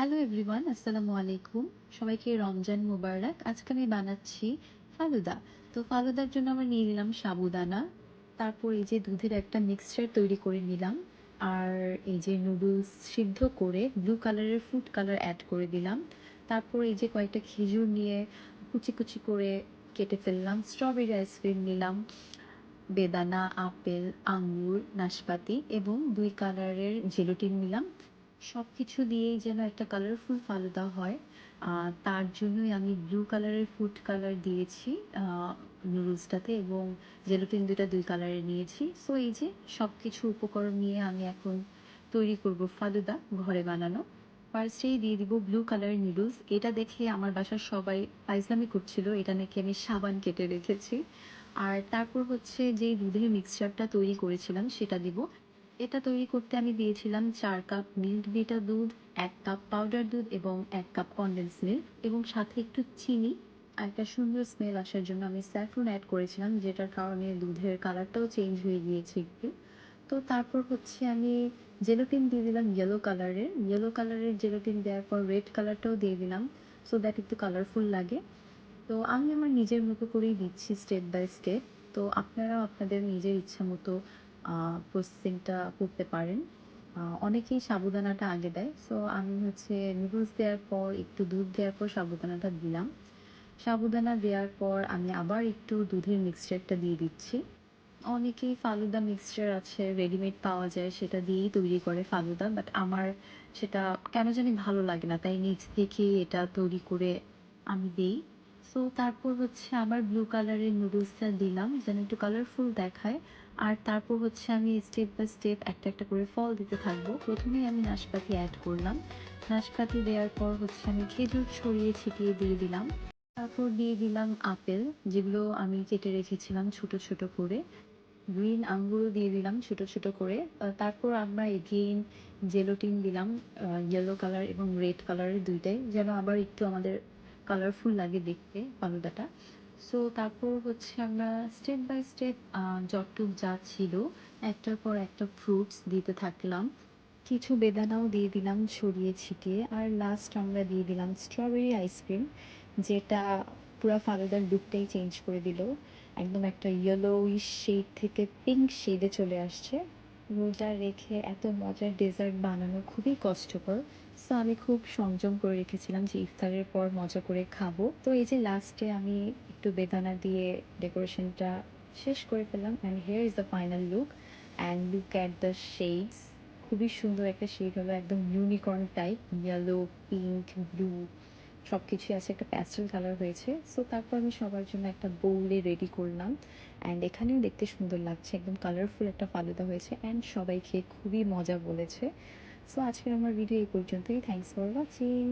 Hello everyone আসসালামু আলাইকুম সবাইকে রমজান মুবারক। আজকে আমি বানাচ্ছি ফালুদা। তো ফালুদার জন্য আমরা নিয়ে নিলাম সাবুদানা। তারপর এই যে দুধের একটা মিক্সচার তৈরি করে নিলাম। আর এই যে নুডলস সিদ্ধ করে ব্লু কালারের ফুড কালার অ্যাড করে দিলাম। তারপর এই যে কয়েকটা খেজুর নিয়ে কুচি কুচি করে কেটে ফেললাম। স্ট্রবেরি আইসক্রিম নিলাম। বেদানা, আপেল, আঙ্গুর, নাশপাতি এবং দুই কালারের জেলোটিন নিলাম। সব কিছু দিয়েই যেন একটা কালারফুল ফালুদা হয়। তার জন্যই আমি ব্লু কালারের ফুড কালার দিয়েছি নুডলসটাতে এবং জেলোটিন দুটা দুই কালারের নিয়েছি। সো এই যে সব কিছু উপকরণ নিয়ে আমি এখন তৈরি করব ফালুদা ঘরে বানানো। ফার্স্টেই দিয়ে দিব ব্লু কালার নুডলস এটা দেখে আমার বাসার সবাই পাইজলামি করছিল, এটা নাকি আমি সাবান কেটে রেখেছি। আর তারপর হচ্ছে যে দুধের মিক্সচারটা তৈরি করেছিলাম, সেটা দিব। এটা তৈরি করতে আমি দিয়েছিলাম চার কাপ মিল্ক বিটা দুধ, এক কাপ পাউডার দুধ এবং এক কাপ কনডেন্স মিল্ক এবং সাথে একটু চিনি আর একটা সুন্দর স্মেল আসার জন্য আমি স্যাফরন অ্যাড করেছিলাম, যেটার কারণে দুধের কালারটাও চেঞ্জ হয়ে গিয়েছে একটু। তো তারপর হচ্ছে আমি জেলোটিন দিয়ে দিলাম ইয়েলো কালারের ইয়েলো কালারের জেলোটিন দেওয়ার পর রেড কালারটাও দিয়ে দিলাম সো দ্যাট একটু কালারফুল লাগে। তো আমি আমার নিজের মতো করেই দিচ্ছি স্টেপ বাই স্টেপ তো আপনারাও আপনাদের নিজের ইচ্ছা মতো প্রসেসিংটা করতে পারেন। অনেকেই সাবুদানাটা আগে দেয়। সো আমি হচ্ছে নুডলস দেওয়ার পর, একটু দুধ দেওয়ার পর সাবুদানাটা দিলাম। সাবুদানা দেওয়ার পর আমি আবার একটু দুধের মিক্সচারটা দিয়ে দিচ্ছি। অনেকেই ফালুদা মিক্সচার আছে রেডিমেড পাওয়া যায়, সেটা দিয়েই তৈরি করে ফালুদা। বাট আমার সেটা কেন জানি ভালো লাগে না, তাই নিজ থেকেই এটা তৈরি করে আমি দিই। সো তারপর হচ্ছে আবার ব্লু কালারের নুডলসটা দিলাম, যেন একটু কালারফুল দেখায়। আর তারপর হচ্ছে আমি স্টেপ বাই স্টেপ একটা একটা করে ফল দিতে থাকব। প্রথমেই আমি নাশপাতি অ্যাড করলাম। নাশপাতি দেওয়ার পর হচ্ছে আমি খেজুর ছড়িয়ে ছিটিয়ে দিয়ে দিলাম। তারপর দিয়ে দিলাম আপেল, যেগুলো আমি কেটে রেখেছিলাম ছোট ছোট করে। গ্রিন আঙ্গুর দিয়ে দিলাম ছোট ছোট করে। তারপর আমরা এগেইন জেলোটিন দিলাম ইয়েলো কালার এবং রেড কালারের দুইটাই, যেন আবার একটু আমাদের কালারফুল লাগে দেখতে ফালুদাটা সো তারপর হচ্ছে আমরা স্টেপ বাই স্টেপ যতটুক যা ছিল, একটার পর একটা ফ্রুটস দিতে থাকলাম। কিছু বেদানাও দিয়ে দিলাম ছড়িয়ে ছিটিয়ে। আর লাস্ট আমরা দিয়ে দিলাম স্ট্রবেরি আইসক্রিম যেটা পুরো ফালুদার লুকটাই চেঞ্জ করে দিল। একদম একটা ইয়েলোইশ শেড থেকে পিঙ্ক শেডে চলে আসছে। রোজা রেখে এত মজার ডেজার্ট বানানো খুবই কষ্টকর। সো আমি খুব সংযম করে রেখেছিলাম যে ইফতারের পর মজা করে খাব। তো এই যে লাস্টে আমি একটু বেদানা দিয়ে ডেকোরেশনটা শেষ করে ফেললাম and here is the final look and look at the shades খুবই সুন্দর একটা শেড হলো, একদম unicorn type yellow pink blue সব কিছুই আছে, একটা প্যাস্টেল কালার হয়েছে। সো তারপর আমি সবার জন্য একটা বোলে রেডি করলাম। অ্যান্ড এখানেও দেখতে সুন্দর লাগছে, একদম কালারফুল একটা ফালুদা হয়েছে। অ্যান্ড সবাই খেয়ে খুবই মজা বলেছে। সো আজকের আমার ভিডিও এই পর্যন্তই। Thanks for watching